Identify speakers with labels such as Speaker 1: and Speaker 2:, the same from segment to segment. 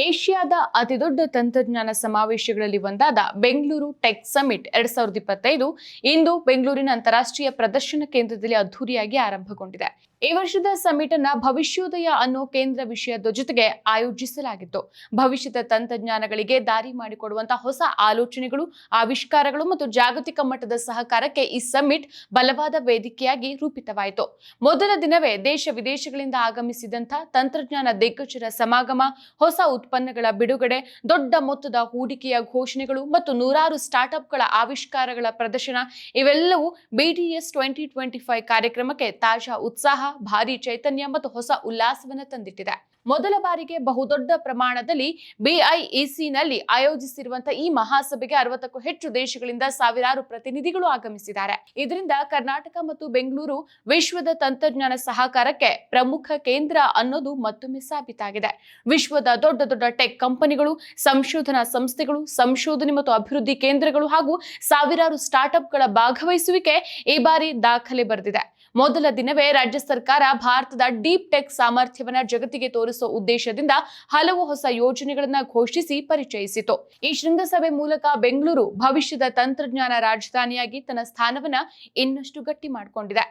Speaker 1: ಏಷ್ಯಾದ ಅತಿದೊಡ್ಡ ತಂತ್ರಜ್ಞಾನ ಸಮಾವೇಶಗಳಲ್ಲಿ ಒಂದಾದ ಬೆಂಗಳೂರು ಟೆಕ್ ಸಮಿಟ್ ಎರಡ್ ಸಾವಿರದ ಇಪ್ಪತ್ತೈದು ಇಂದು ಬೆಂಗಳೂರಿನ ಅಂತಾರಾಷ್ಟ್ರೀಯ ಪ್ರದರ್ಶನ ಕೇಂದ್ರದಲ್ಲಿ ಅದ್ದೂರಿಯಾಗಿ ಆರಂಭಗೊಂಡಿದೆ. ಈ ವರ್ಷದ ಸಮಿಟ್ ಅನ್ನ ಭವಿಷ್ಯೋದಯ ಅನ್ನೋ ಕೇಂದ್ರ ವಿಷಯದ ಜೊತೆಗೆ ಆಯೋಜಿಸಲಾಗಿತ್ತು. ಭವಿಷ್ಯದ ತಂತ್ರಜ್ಞಾನಗಳಿಗೆ ದಾರಿ ಮಾಡಿಕೊಡುವಂತಹ ಹೊಸ ಆಲೋಚನೆಗಳು, ಆವಿಷ್ಕಾರಗಳು ಮತ್ತು ಜಾಗತಿಕ ಮಟ್ಟದ ಸಹಕಾರಕ್ಕೆ ಈ ಸಮಿಟ್ ಬಲವಾದ ವೇದಿಕೆಯಾಗಿ ರೂಪಿತವಾಯಿತು. ಮೊದಲ ದಿನವೇ ದೇಶ ವಿದೇಶಗಳಿಂದ ಆಗಮಿಸಿದಂಥ ತಂತ್ರಜ್ಞಾನ ದಿಗ್ಗಜರ ಸಮಾಗಮ, ಹೊಸ ಉತ್ಪನ್ನಗಳ ಬಿಡುಗಡೆ, ದೊಡ್ಡ ಮೊತ್ತದ ಹೂಡಿಕೆಯ ಘೋಷಣೆಗಳು ಮತ್ತು ನೂರಾರು ಸ್ಟಾರ್ಟ್ಅಪ್ಗಳ ಆವಿಷ್ಕಾರಗಳ ಪ್ರದರ್ಶನ ಇವೆಲ್ಲವೂ ಬಿಡಿಎಸ್ ಟ್ವೆಂಟಿ ಟ್ವೆಂಟಿ ಫೈವ್ ಕಾರ್ಯಕ್ರಮಕ್ಕೆ ತಾಜಾ ಉತ್ಸಾಹ ಭಾರಿ ಚೈತನ್ಯ ಮತ್ತು ಹೊಸ ಉಲ್ಲಾಸವನ್ನು ತಂದಿಟ್ಟಿದೆ. ಮೊದಲ ಬಾರಿಗೆ ಬಹುದೊಡ್ಡ ಪ್ರಮಾಣದಲ್ಲಿ ಬಿಐಇಸಿನಲ್ಲಿ ಆಯೋಜಿಸಿರುವಂತಹ ಈ ಮಹಾಸಭೆಗೆ ಅರವತ್ತಕ್ಕೂ ಹೆಚ್ಚು ದೇಶಗಳಿಂದ ಸಾವಿರಾರು ಪ್ರತಿನಿಧಿಗಳು ಆಗಮಿಸಿದ್ದಾರೆ. ಇದರಿಂದ ಕರ್ನಾಟಕ ಮತ್ತು ಬೆಂಗಳೂರು ವಿಶ್ವದ ತಂತ್ರಜ್ಞಾನ ಸಹಕಾರಕ್ಕೆ ಪ್ರಮುಖ ಕೇಂದ್ರ ಅನ್ನೋದು ಮತ್ತೊಮ್ಮೆ ಸಾಬೀತಾಗಿದೆ. ವಿಶ್ವದ ದೊಡ್ಡ ದೊಡ್ಡ ಟೆಕ್ ಕಂಪನಿಗಳು, ಸಂಶೋಧನಾ ಸಂಸ್ಥೆಗಳು, ಸಂಶೋಧನೆ ಮತ್ತು ಅಭಿವೃದ್ಧಿ ಕೇಂದ್ರಗಳು ಹಾಗೂ ಸಾವಿರಾರು ಸ್ಟಾರ್ಟ್ಅಪ್ಗಳ ಭಾಗವಹಿಸುವಿಕೆ ಈ ಬಾರಿ ದಾಖಲೆ ಬರೆದಿದೆ. ಮೊದಲ ದಿನವೇ ರಾಜ್ಯ ಸರ್ಕಾರ ಭಾರತದ ಡೀಪ್ ಟೆಕ್ ಸಾಮರ್ಥ್ಯವನ್ನ ಜಗತ್ತಿಗೆ ತೋರಿಸುವ ಉದ್ದೇಶದಿಂದ ಹಲವು ಹೊಸ ಯೋಜನೆಗಳನ್ನು ಘೋಷಿಸಿ ಪರಿಚಯಿಸಿತು. ಈ ಶೃಂಗಸಭೆ ಮೂಲಕ ಬೆಂಗಳೂರು ಭವಿಷ್ಯದ ತಂತ್ರಜ್ಞಾನ ರಾಜಧಾನಿಯಾಗಿ ತನ್ನ ಸ್ಥಾನವನ್ನ ಇನ್ನಷ್ಟು ಗಟ್ಟಿ ಮಾಡಿಕೊಂಡಿದೆ.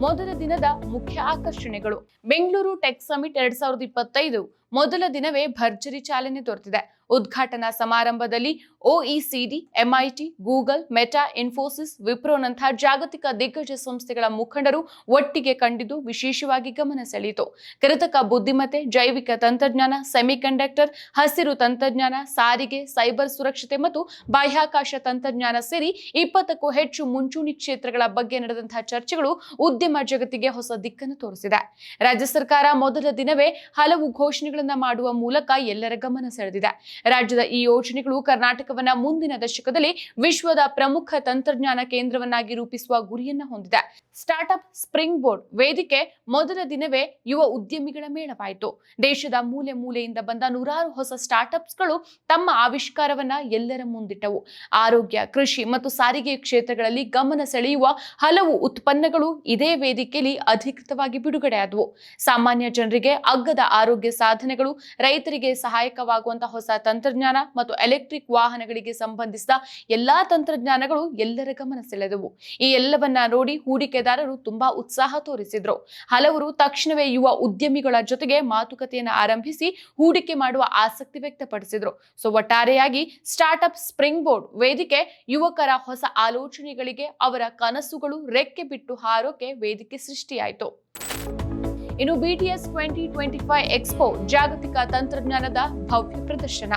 Speaker 1: ಮೊದಲ ದಿನದ ಮುಖ್ಯ ಆಕರ್ಷಣೆಗಳು. ಬೆಂಗಳೂರು ಟೆಕ್ ಸಮಿಟ್ ಎರಡ್ ಸಾವಿರದ ಇಪ್ಪತ್ತೈದು ಮೊದಲ ದಿನವೇ ಭರ್ಜರಿ ಚಾಲನೆ ದೊರೆತಿದೆ ಉದ್ಘಾಟನಾ ಸಮಾರಂಭದಲ್ಲಿ OECD, MIT, Google, Meta, Infosys ವಿಪ್ರೋನಂತಹ ಜಾಗತಿಕ ದಿಗ್ಗಜ ಸಂಸ್ಥೆಗಳ ಮುಖಂಡರು ಒಟ್ಟಿಗೆ ಕಂಡಿದ್ದು ವಿಶೇಷವಾಗಿ ಗಮನ ಸೆಳೆಯಿತು. ಕೃತಕ ಬುದ್ಧಿಮತ್ತೆ, ಜೈವಿಕ ತಂತ್ರಜ್ಞಾನ, ಸೆಮಿಕಂಡಕ್ಟರ್, ಹಸಿರು ತಂತ್ರಜ್ಞಾನ, ಸಾರಿಗೆ, ಸೈಬರ್ ಸುರಕ್ಷತೆ ಮತ್ತು ಬಾಹ್ಯಾಕಾಶ ತಂತ್ರಜ್ಞಾನ ಸೇರಿ ಇಪ್ಪತ್ತಕ್ಕೂ ಹೆಚ್ಚು ಮುಂಚೂಣಿ ಕ್ಷೇತ್ರಗಳ ಬಗ್ಗೆ ನಡೆದಂತಹ ಚರ್ಚೆಗಳು ಉದ್ಯಮ ಜಗತ್ತಿಗೆ ಹೊಸ ದಿಕ್ಕನ್ನು ತೋರಿಸಿದೆ. ರಾಜ್ಯ ಸರ್ಕಾರ ಮೊದಲ ದಿನವೇ ಹಲವು ಘೋಷಣೆಗಳನ್ನ ಮಾಡುವ ಮೂಲಕ ಎಲ್ಲರ ಗಮನ ಸೆಳೆದಿದೆ. ರಾಜ್ಯದ ಈ ಯೋಜನೆಗಳು ಕರ್ನಾಟಕವನ್ನ ಮುಂದಿನ ದಶಕದಲ್ಲಿ ವಿಶ್ವದ ಪ್ರಮುಖ ತಂತ್ರಜ್ಞಾನ ಕೇಂದ್ರವನ್ನಾಗಿ ರೂಪಿಸುವ ಗುರಿಯನ್ನ ಹೊಂದಿದೆ. ಸ್ಟಾರ್ಟ್ಅಪ್ ಸ್ಪ್ರಿಂಗ್ ಬೋರ್ಡ್ ವೇದಿಕೆ ಮೊದಲ ದಿನವೇ ಯುವ ಉದ್ಯಮಿಗಳ ಮೇಳವಾಯಿತು. ದೇಶದ ಮೂಲೆ ಮೂಲೆಯಿಂದ ಬಂದ ನೂರಾರು ಹೊಸ ಸ್ಟಾರ್ಟ್ಅಪ್ಸ್ಗಳು ತಮ್ಮ ಆವಿಷ್ಕಾರವನ್ನ ಎಲ್ಲರ ಮುಂದಿಟ್ಟವು. ಆರೋಗ್ಯ, ಕೃಷಿ ಮತ್ತು ಸಾರಿಗೆ ಕ್ಷೇತ್ರಗಳಲ್ಲಿ ಗಮನ ಸೆಳೆಯುವ ಹಲವು ಉತ್ಪನ್ನಗಳು ಇದೇ ವೇದಿಕೆಯಲ್ಲಿ ಅಧಿಕೃತವಾಗಿ ಬಿಡುಗಡೆಯಾದವು. ಸಾಮಾನ್ಯ ಜನರಿಗೆ ಅಗ್ಗದ ಆರೋಗ್ಯ ಸಾಧನೆಗಳು ರೈತರಿಗೆ ಸಹಾಯಕವಾಗುವಂತಹ ಹೊಸ ತಂತ್ರಜ್ಞಾನ ಮತ್ತು ಎಲೆಕ್ಟ್ರಿಕ್ ವಾಹನಗಳಿಗೆ ಸಂಬಂಧಿಸಿದ ಎಲ್ಲಾ ತಂತ್ರಜ್ಞಾನಗಳು ಎಲ್ಲರ ಗಮನ ಸೆಳೆದವು. ಈ ಎಲ್ಲವನ್ನ ನೋಡಿ ಹೂಡಿಕೆದಾರರು ತುಂಬಾ ಉತ್ಸಾಹ ತೋರಿಸಿದ್ರು. ಹಲವರು ತಕ್ಷಣವೇ ಯುವ ಉದ್ಯಮಿಗಳ ಜೊತೆಗೆ ಮಾತುಕತೆಯನ್ನು ಆರಂಭಿಸಿ ಹೂಡಿಕೆ ಮಾಡುವ ಆಸಕ್ತಿ ವ್ಯಕ್ತಪಡಿಸಿದ್ರು. ಸೊ ಒಟ್ಟಾರೆಯಾಗಿ ಸ್ಟಾರ್ಟ್ಅಪ್ ಸ್ಪ್ರಿಂಗ್ ಬೋರ್ಡ್ ವೇದಿಕೆ ಯುವಕರ ಹೊಸ ಆಲೋಚನೆಗಳಿಗೆ ಅವರ ಕನಸುಗಳು ರೆಕ್ಕೆ ಬಿಟ್ಟು ಹಾರೋಕೆ ವೇದಿಕೆ ಸೃಷ್ಟಿಯಾಯಿತು. ಇನ್ನು BTS twenty twenty five expo ಜಾಗತಿಕ ತಂತ್ರಜ್ಞಾನದ ಭವ್ಯ ಪ್ರದರ್ಶನ.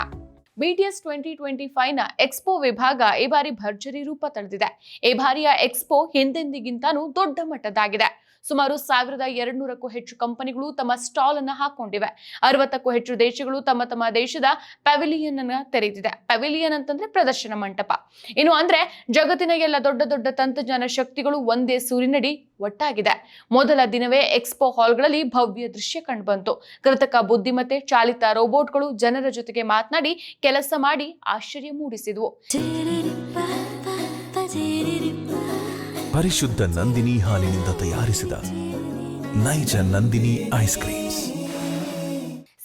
Speaker 1: ಬಿಟಿಎಸ್ ಟ್ವೆಂಟಿ ಟ್ವೆಂಟಿ ಫೈವ್ನ ಎಕ್ಸ್ಪೋ ವಿಭಾಗ ಈ ಬಾರಿ ಭರ್ಜರಿ ರೂಪ ತಳೆದಿದೆ. ಈ ಬಾರಿಯ ಎಕ್ಸ್ಪೋ ಹಿಂದೆಂದಿಗಿಂತಾನೂ ದೊಡ್ಡ ಮಟ್ಟದಾಗಿದೆ. ಸುಮಾರು ಸಾವಿರದ ಎರಡ್ನೂರಕ್ಕೂ ಹೆಚ್ಚು ಕಂಪನಿಗಳು ತಮ್ಮ ಸ್ಟಾಲ್ ಅನ್ನು ಹಾಕೊಂಡಿವೆ. ಅರವತ್ತಕ್ಕೂ ಹೆಚ್ಚು ದೇಶಗಳು ತಮ್ಮ ತಮ್ಮ ದೇಶದ ಪೆವಿಲಿಯನ್ ಅನ್ನು ತೆರೆದಿದೆ. ಪೆವಿಲಿಯನ್ ಅಂತಂದ್ರೆ ಪ್ರದರ್ಶನ ಮಂಟಪ. ಇನ್ನು ಅಂದ್ರೆ ಜಗತ್ತಿನ ಎಲ್ಲ ದೊಡ್ಡ ದೊಡ್ಡ ತಂತ್ರಜ್ಞಾನ ಶಕ್ತಿಗಳು ಒಂದೇ ಸೂರಿನಡಿ ಒಟ್ಟಾಗಿದೆ. ಮೊದಲ ದಿನವೇ ಎಕ್ಸ್ಪೋ ಹಾಲ್ಗಳಲ್ಲಿ ಭವ್ಯ ದೃಶ್ಯ ಕಂಡುಬಂತು. ಕೃತಕ ಬುದ್ಧಿಮತ್ತೆ, ಚಾಲಿತ ರೋಬೋಟ್ಗಳು ಜನರ ಜೊತೆಗೆ ಮಾತನಾಡಿ ಕೆಲಸ ಮಾಡಿ ಆಶ್ಚರ್ಯ ಮೂಡಿಸಿದ್ವು.
Speaker 2: ಪರಿಶುದ್ಧ ನಂದಿನಿ ಹಾಲಿನಿಂದ ತಯಾರಿಸಿದ ನೈಜ ನಂದಿನಿ ಐಸ್ ಕ್ರೀಮ್ಸ್.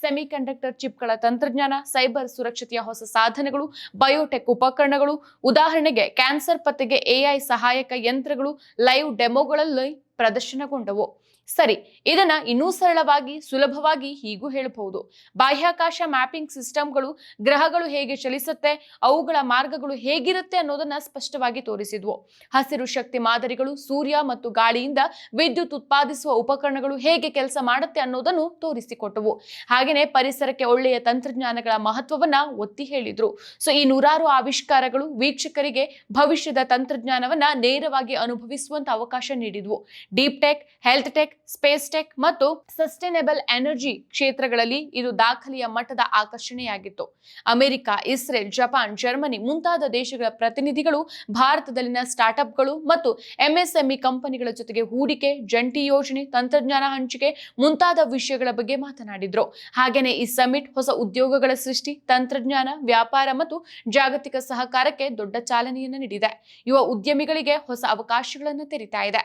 Speaker 1: ಸೆಮಿಕಂಡಕ್ಟರ್ ಚಿಪ್ಗಳ ತಂತ್ರಜ್ಞಾನ, ಸೈಬರ್ ಸುರಕ್ಷತೆಯ ಹೊಸ ಸಾಧನಗಳು, ಬಯೋಟೆಕ್ ಉಪಕರಣಗಳು, ಉದಾಹರಣೆಗೆ ಕ್ಯಾನ್ಸರ್ ಪತ್ತೆಗೆ ಎಐ ಸಹಾಯಕ ಯಂತ್ರಗಳು, ಲೈವ್ ಡೆಮೋಗಳಲ್ಲಿ ಪ್ರದರ್ಶನಗೊಂಡವು. ಸರಿ, ಇದನ್ನ ಇನ್ನೂ ಸರಳವಾಗಿ, ಸುಲಭವಾಗಿ ಹೀಗೂ ಹೇಳಬಹುದು. ಬಾಹ್ಯಾಕಾಶ ಮ್ಯಾಪಿಂಗ್ ಸಿಸ್ಟಮ್ಗಳು ಗ್ರಹಗಳು ಹೇಗೆ ಚಲಿಸುತ್ತೆ, ಅವುಗಳ ಮಾರ್ಗಗಳು ಹೇಗಿರುತ್ತೆ ಅನ್ನೋದನ್ನ ಸ್ಪಷ್ಟವಾಗಿ ತೋರಿಸಿದ್ವು. ಹಸಿರು ಶಕ್ತಿ ಮಾದರಿಗಳು, ಸೂರ್ಯ ಮತ್ತು ಗಾಳಿಯಿಂದ ವಿದ್ಯುತ್ ಉತ್ಪಾದಿಸುವ ಉಪಕರಣಗಳು ಹೇಗೆ ಕೆಲಸ ಮಾಡುತ್ತೆ ಅನ್ನೋದನ್ನು ತೋರಿಸಿಕೊಟ್ಟವು. ಹಾಗೆಯೇ ಪರಿಸರಕ್ಕೆ ಒಳ್ಳೆಯ ತಂತ್ರಜ್ಞಾನಗಳ ಮಹತ್ವವನ್ನ ಒತ್ತಿ ಹೇಳಿದ್ರು. ಸೊ, ಈ ನೂರಾರು ಆವಿಷ್ಕಾರಗಳು ವೀಕ್ಷಕರಿಗೆ ಭವಿಷ್ಯದ ತಂತ್ರಜ್ಞಾನವನ್ನ ನೇರವಾಗಿ ಅನುಭವಿಸುವಂತ ಅವಕಾಶ ನೀಡಿದ್ವು. Deep tech, health tech space tech ಮತ್ತು ಸಸ್ಟೈನೇಬಲ್ ಎನರ್ಜಿ ಕ್ಷೇತ್ರಗಳಲ್ಲಿ ಇದು ದಾಖಲೆಯ ಮಟ್ಟದ ಆಕರ್ಷಣೆಯಾಗಿತ್ತು. ಅಮೆರಿಕ, ಇಸ್ರೇಲ್, ಜಪಾನ್, ಜರ್ಮನಿ ಮುಂತಾದ ದೇಶಗಳ ಪ್ರತಿನಿಧಿಗಳು ಭಾರತದಲ್ಲಿನ ಸ್ಟಾರ್ಟ್ಅಪ್ಗಳು ಮತ್ತು ಎಂಎಸ್ಎಂಇ ಕಂಪನಿಗಳ ಜೊತೆಗೆ ಹೂಡಿಕೆ, ಜಂಟಿ ಯೋಜನೆ, ತಂತ್ರಜ್ಞಾನ ಹಂಚಿಕೆ ಮುಂತಾದ ವಿಷಯಗಳ ಬಗ್ಗೆ ಮಾತನಾಡಿದ್ರು. ಹಾಗೆಯೇ ಈ ಸಮಿಟ್ ಹೊಸ ಉದ್ಯೋಗಗಳ ಸೃಷ್ಟಿ, ತಂತ್ರಜ್ಞಾನ, ವ್ಯಾಪಾರ ಮತ್ತು ಜಾಗತಿಕ ಸಹಕಾರಕ್ಕೆ ದೊಡ್ಡ ಚಾಲನೆಯನ್ನು ನೀಡಿದೆ. ಯುವ ಉದ್ಯಮಿಗಳಿಗೆ ಹೊಸ ಅವಕಾಶಗಳನ್ನು ತೆರಿತಾ ಇದೆ.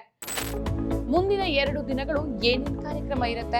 Speaker 1: ಮುಂದಿನ ಎರಡು ದಿನಗಳು ಏನೇನು ಕಾರ್ಯಕ್ರಮ ಇರುತ್ತೆ?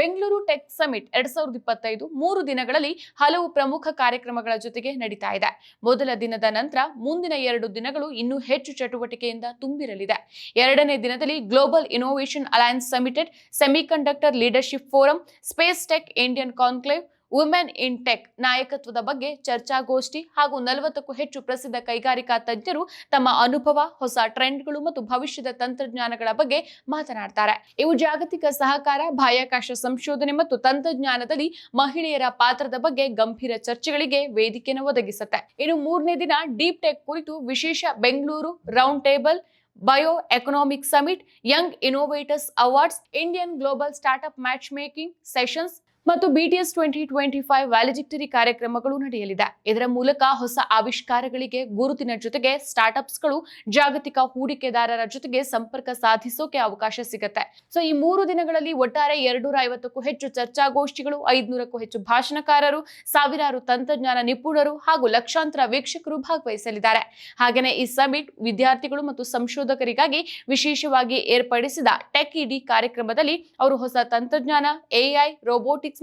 Speaker 1: ಬೆಂಗಳೂರು ಟೆಕ್ ಸಮಿಟ್ ಎರಡ್ ಸಾವಿರದ ಇಪ್ಪತ್ತೈದು ಮೂರು ದಿನಗಳಲ್ಲಿ ಹಲವು ಪ್ರಮುಖ ಕಾರ್ಯಕ್ರಮಗಳ ಜೊತೆಗೆ ನಡೀತಾ ಇದೆ. ಮೊದಲ ದಿನದ ನಂತರ ಮುಂದಿನ ಎರಡು ದಿನಗಳು ಇನ್ನೂ ಹೆಚ್ಚು ಚಟುವಟಿಕೆಯಿಂದ ತುಂಬಿರಲಿದೆ. ಎರಡನೇ ದಿನದಲ್ಲಿ global innovation alliance ಸಮಿಟೆಡ್ semiconductor leadership forum, space tech, Indian conclave women in tech ನಾಯಕತ್ವದ ಬಗ್ಗೆ ಚರ್ಚಾಗೋಷ್ಠಿ ಹಾಗೂ ನಲವತ್ತಕ್ಕೂ ಹೆಚ್ಚು ಪ್ರಸಿದ್ಧ ಕೈಗಾರಿಕಾ ತಜ್ಞರು ತಮ್ಮ ಅನುಭವ, ಹೊಸ ಟ್ರೆಂಡ್ಗಳು ಮತ್ತು ಭವಿಷ್ಯದ ತಂತ್ರಜ್ಞಾನಗಳ ಬಗ್ಗೆ ಮಾತನಾಡ್ತಾರೆ. ಇವು ಜಾಗತಿಕ ಸಹಕಾರ, ಬಾಹ್ಯಾಕಾಶ ಸಂಶೋಧನೆ ಮತ್ತು ತಂತ್ರಜ್ಞಾನದಲ್ಲಿ ಮಹಿಳೆಯರ ಪಾತ್ರದ ಬಗ್ಗೆ ಗಂಭೀರ ಚರ್ಚೆಗಳಿಗೆ ವೇದಿಕೆಯನ್ನು ಒದಗಿಸುತ್ತೆ. ಇನ್ನು ಮೂರನೇ ದಿನ ಡೀಪ್ ಟೆಕ್ ಕುರಿತು ವಿಶೇಷ Bengaluru round table bio economic summit, young innovators awards, Indian global startup match making sessions ಮತ್ತು BTS twenty twenty five valedictory ಕಾರ್ಯಕ್ರಮಗಳು ನಡೆಯಲಿದೆ. ಇದರ ಮೂಲಕ ಹೊಸ ಆವಿಷ್ಕಾರಗಳಿಗೆ ಗುರುತಿನ ಜೊತೆಗೆ ಸ್ಟಾರ್ಟ್ಅಪ್ಸ್ಗಳು ಜಾಗತಿಕ ಹೂಡಿಕೆದಾರರ ಜೊತೆಗೆ ಸಂಪರ್ಕ ಸಾಧಿಸೋಕೆ ಅವಕಾಶ ಸಿಗುತ್ತೆ. ಸೊ ಈ ಮೂರು ದಿನಗಳಲ್ಲಿ ಒಟ್ಟಾರೆ ಎರಡ್ನೂರ ಐವತ್ತಕ್ಕೂ ಹೆಚ್ಚು ಚರ್ಚಾಗೋಷ್ಠಿಗಳು, ಐದ್ನೂರಕ್ಕೂ ಹೆಚ್ಚು ಭಾಷಣಕಾರರು, ಸಾವಿರಾರು ತಂತ್ರಜ್ಞಾನ ನಿಪುಣರು ಹಾಗೂ ಲಕ್ಷಾಂತರ ವೀಕ್ಷಕರು ಭಾಗವಹಿಸಲಿದ್ದಾರೆ. ಹಾಗೆಯೇ ಈ ಸಮಿಟ್ ವಿದ್ಯಾರ್ಥಿಗಳು ಮತ್ತು ಸಂಶೋಧಕರಿಗಾಗಿ ವಿಶೇಷವಾಗಿ ಏರ್ಪಡಿಸಿದ ಟೆಕ್ ಇಡಿ ಕಾರ್ಯಕ್ರಮದಲ್ಲಿ ಅವರು ಹೊಸ ತಂತ್ರಜ್ಞಾನ ಎಐ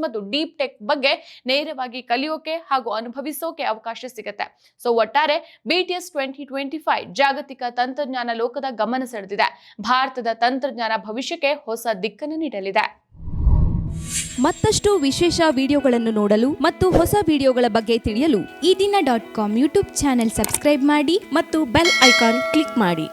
Speaker 1: ಮತ್ತು ಡೀಪ್ ಟೆಕ್ ಬಗ್ಗೆ ನೇರವಾಗಿ ಕಲಿಯೋಕೆ ಹಾಗೂ ಅನುಭವಿಸೋಕೆ ಅವಕಾಶ ಸಿಗುತ್ತೆ. ಸೊ ಒಟ್ಟಾರೆ ಬಿಟಿಎಸ್ ಟ್ವೆಂಟಿ ಟ್ವೆಂಟಿ ಫೈವ್ ಜಾಗತಿಕ ತಂತ್ರಜ್ಞಾನ ಲೋಕದ ಗಮನ ಸೆಳೆದಿದೆ. ಭಾರತದ ತಂತ್ರಜ್ಞಾನ ಭವಿಷ್ಯಕ್ಕೆ ಹೊಸ ದಿಕ್ಕನ್ನು ನೀಡಲಿದೆ.
Speaker 3: ಮತ್ತಷ್ಟು ವಿಶೇಷ ವಿಡಿಯೋಗಳನ್ನು ನೋಡಲು ಮತ್ತು ಹೊಸ ವಿಡಿಯೋಗಳ ಬಗ್ಗೆ ತಿಳಿಯಲು
Speaker 4: Eedina dot com YouTube channel subscribe ಮಾಡಿ
Speaker 3: ಮತ್ತು ಬೆಲ್ ಐಕಾನ್ ಕ್ಲಿಕ್ ಮಾಡಿ.